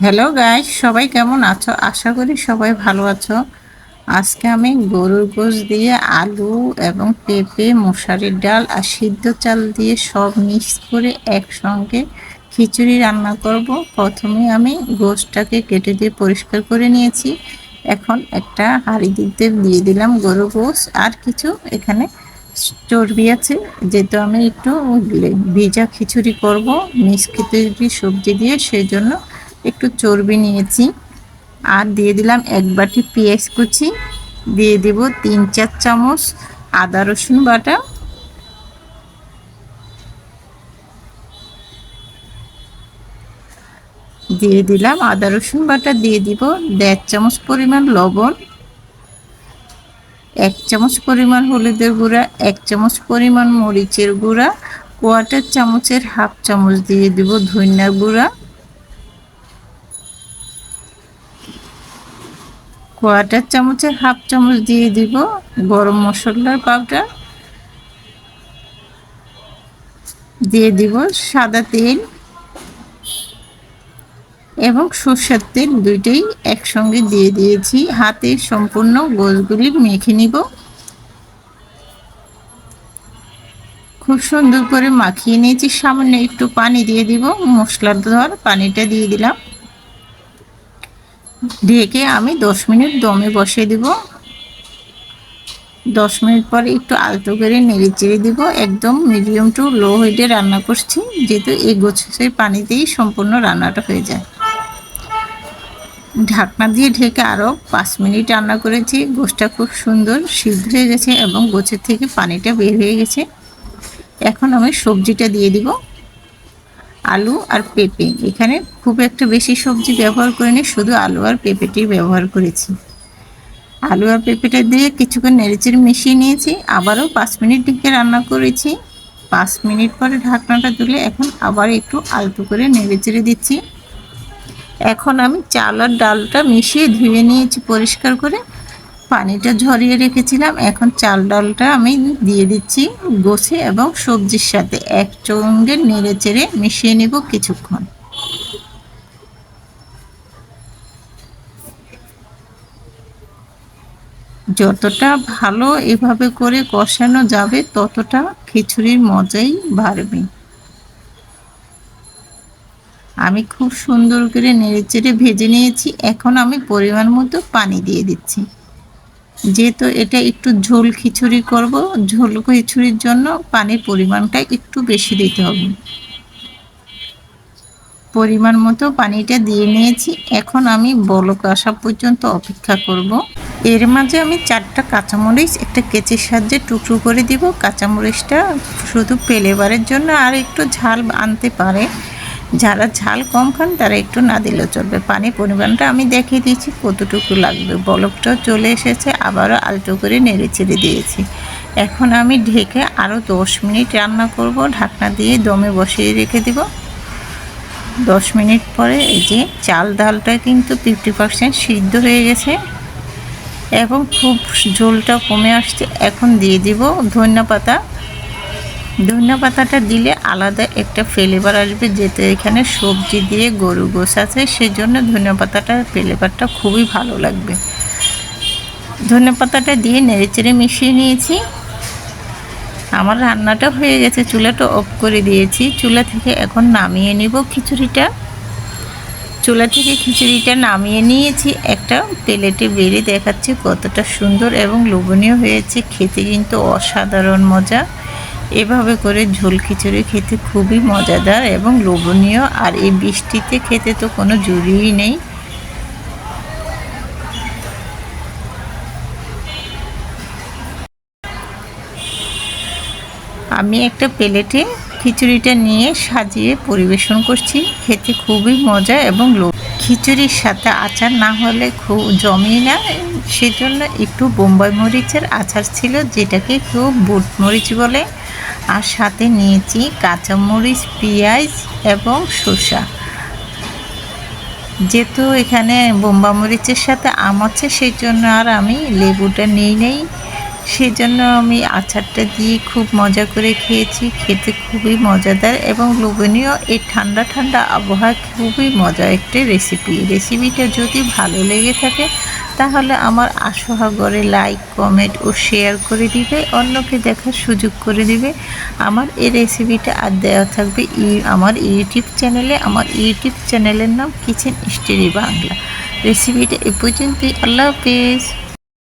Hello guys সবাই কেমন আছো? আশা করি সবাই ভালো আছো। আজকে আমি গরুর গোশ দিয়ে আলু এবং পেঁপে মশারির ডাল আর সিদ্ধ চাল দিয়ে সব মিক্স করে একসঙ্গে খিচুড়ি রান্না করব। প্রথমে আমি গোশটাকে কেটে দিয়ে পরিষ্কার করে নিয়েছি। এখন একটা হাঁড়ি দিতে দিয়ে দিলাম গরু গোশ। আর কিছু এখানে চর্বি আছে, যেহেতু আমি একটু ভিজা খিচুড়ি করব। মিক্স খিচুড়ি সবজি দিয়ে সেই জন্য একটু চর্বি নিয়েছি। আর দিয়ে দিলাম এক বাটি পেঁয়াজ কুচি। দিয়ে দেব তিন চার চামচ আদা রসুন বাটা। দিয়ে দিলাম আদা রসুন বাটা, দিয়ে দিব দেড় চামচ পরিমাণ লবণ। এক চামচ পরিমাণ হলুদের গুঁড়া, এক চামচ পরিমাণ মরিচের গুঁড়া কোয়াটার চামচের হাফ চামচ দিয়ে দিব ধনিয়ার গুঁড়া। কোয়াটার চামচের হাফ চামচ দিয়ে দিব গরম মশলার পাউডার। দিয়ে দিব সাদা তেল এবং সর্ষের তেল দুইটাই একসঙ্গে দিয়ে দিয়েছি। হাতে সম্পূর্ণ গোছগুলি মেখে নিব। খুব সুন্দর করে মাখিয়ে নিয়েছি। সামান্য একটু পানি দিয়ে দিব। মশলার ধর পানিটা দিয়ে দিলাম। ঢেকে আমি দশ মিনিট দমে বসিয়ে দিব। দশ মিনিট পরে একটু আলতো করে নেড়ে চেড়ে দিব। একদম মিডিয়াম টু লো হিটে রান্না করছি, যেহেতু এই গোছের পানিতেই সম্পূর্ণ রান্নাটা হয়ে যায়। ঢাকনা দিয়ে ঢেকে আরও পাঁচ মিনিট রান্না করেছি। গোছটা খুব সুন্দর সিদ্ধ হয়ে গেছে এবং গোছের থেকে পানিটা বের হয়ে গেছে। এখন আমি সবজিটা দিয়ে দিব। আলু আর পেঁপে। এখানে খুব একটা বেশি সবজি ব্যবহার করিনি, শুধু আলু আর পেঁপেটি ব্যবহার করেছি। আলু আর পেঁপেটা দিয়ে কিছুক্ষণ নেড়েচেড়ে মিশিয়ে নিয়েছি, আবারও পাঁচ মিনিট ঢেকে রান্না করেছি। পাঁচ মিনিট পরে ঢাকনাটা তুলে এখন আবার একটু আলতু করে নেড়েচেড়ে দিচ্ছি। এখন আমি চাল আর ডালটা মিশিয়ে ধুয়ে নিয়েছি পরিষ্কার করে। পানিটা ঝরিয়ে রেখেছিলাম। এখন চাল ডালটা আমি দিয়ে দিচ্ছি গোছে এবং সবজির সাথে। এক একসঙ্গে নেড়ে চেড়ে মিশিয়ে নেব কিছুক্ষণ। যতটা ভালো এভাবে করে কষানো যাবে, ততটা খিচুড়ির মজাই বাড়বে। আমি খুব সুন্দর করে নেড়ে চেড়ে ভেজে নিয়েছি। এখন আমি পরিমাণ মতো পানি দিয়ে দিচ্ছি। যেহেতু এটা একটু ঝোল খিচুড়ি করব, ঝোল খিচুড়ির জন্য পানির পরিমাণটা একটু বেশি দিতে হবে। পরিমাণ মতো পানিটা দিয়ে নিয়েছি। এখন আমি বলক আসা পর্যন্ত অপেক্ষা করব। এর মাঝে আমি চারটা কাঁচামরিচ একটা কেচির সাহায্যে টুকরো করে দিব। কাঁচামরিচটা শুধু পেলেবারের জন্য আর একটু ঝাল আনতে পারে। যারা ঝাল কম খান, তারা একটু না দিলেও চলবে। পানির পরিমাণটা আমি দেখিয়ে দিয়েছি, কতটুকু লাগবে। বলকটাও চলে এসেছে, আবারও আলটো করে নেড়ে চেড়ে দিয়েছি। এখন আমি ঢেকে আরও দশ মিনিট রান্না করব। ঢাকনা দিয়ে দমে বসিয়ে রেখে দিব। দশ মিনিট পরে এই যে চাল ডালটা কিন্তু ফিফটি পার্সেন্ট সিদ্ধ হয়ে গেছে এবং খুব ঝোলটা কমে আসছে। এখন দিয়ে দিব ধন্যপাতা পাতা। ধনিয়া পাতাটা দিলে আলাদা একটা ফ্লেভার আসবে, যেহেতু এখানে সবজি দিয়ে গরু গোস আছে সেই জন্য ধনিয়া পাতাটার ফ্লেভারটা খুবই ভালো লাগবে। ধনিয়া পাতাটা দিয়ে নেড়েচেড়ে মিশিয়ে নিয়েছি। আমার রান্নাটা হয়ে গেছে, চুলাটা অফ করে দিয়েছি। চুলা থেকে এখন নামিয়ে নিব খিচুড়িটা। চুলা থেকে খিচুড়িটা নামিয়ে নিয়েছি। একটা প্লেটে বেড়ে দেখাচ্ছি কতটা সুন্দর এবং লোভনীয় হয়েছে। খেতে কিন্তু অসাধারণ মজা। এভাবে করে ঝোল খিচুড়ি খেতে খুবই মজাদার এবং লোভনীয়, আর এই বৃষ্টিতে খেতে তো কোনো জরুরি নেই। আমি একটা প্লেটে খিচুড়িটা নিয়ে সাজিয়ে পরিবেশন করছি। খেতে খুবই মজা এবং লোভ। খিচুড়ির সাথে আচার না হলে খুব জমি না। সেজন্য একটু বোম্বাই মরিচের আচার ছিল, যেটাকে খুব বুট মরিচ বলে। আর সাথে নিয়েছি কাঁচামরিচ, পেঁয়াজ এবং শসা। যেহেতু এখানে বোম্বা মরিচের সাথে আম আছে, সেই জন্য আর আমি লেবুটা নিই নেই। সেজন্য আমি আচারটা দিয়ে খুব মজা করে খেয়েছি। খেতে খুবই মজাদার এবং লোভনীয়। এই ঠান্ডা ঠান্ডা আবহাওয়া খুবই মজা একটি রেসিপি রেসিপিটা যদি ভালো লেগে থাকে, তাহলে আমার আশোহাগরে লাইক কমেন্ট ও শেয়ার করে দিবে। অন্যকে দেখার সুযোগ করে দিবে। আমার এই রেসিপিটা আর দেওয়া থাকবে আমার ইউটিউব চ্যানেলে আমার ইউটিউব চ্যানেলের নাম কিচেন স্টোরি বাংলা রেসিপিটা এ পর্যন্তই। আল্লাহ হাফেজ।